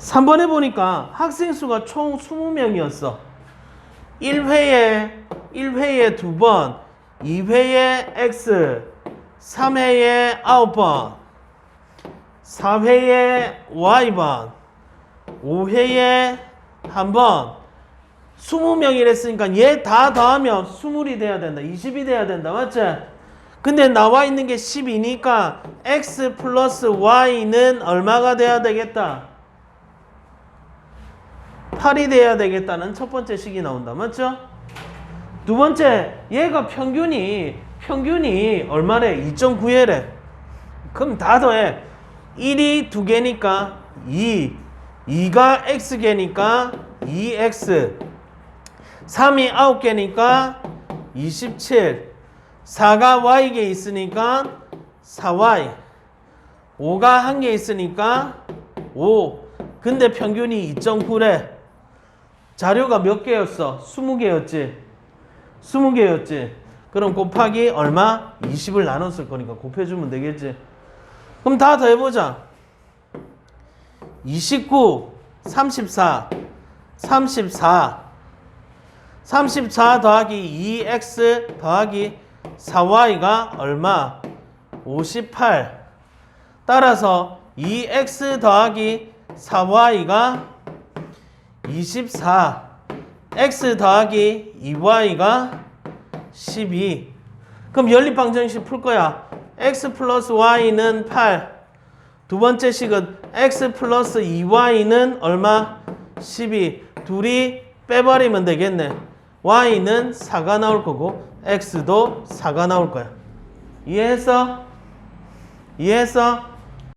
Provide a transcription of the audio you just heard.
3번에 보니까 학생 수가 총 20명이었어. 1회에 1회에 2번, 2회에 x, 3회에 9번, 4회에 y번, 5회에 한번 20명이랬으니까 얘 다 더하면 20이 돼야 된다. 20이 돼야 된다. 맞지? 근데 나와 있는 게 10이니까 x 플러스 y는 얼마가 돼야 되겠다? 8이 돼야 되겠다는 첫 번째 식이 나온다. 맞죠? 두 번째, 얘가 평균이 평균이 얼마래? 2.9회래. 그럼 다 더해. 1이 두 개니까 2. 2가 x개니까 2x. 3이 9개니까 27. 4가 y개 있으니까 4y. 5가 한 개 있으니까 5. 근데 평균이 2.9래. 자료가 몇 개였어? 20개였지. 20개였지. 그럼 곱하기 얼마? 20을 나눴을 거니까 곱해주면 되겠지. 그럼 다 더해보자. 29, 34, 34. 34 더하기 2x 더하기 4y가 얼마? 58. 따라서 2x 더하기 4y가 24. x 더하기 2y가 12. 그럼 연립방정식 풀 거야. x 플러스 y는 8. 두 번째 식은 x 플러스 2y는 얼마? 12. 둘이 빼버리면 되겠네. y는 4가 나올 거고 x도 4가 나올 거야. 이해했어? 이해했어?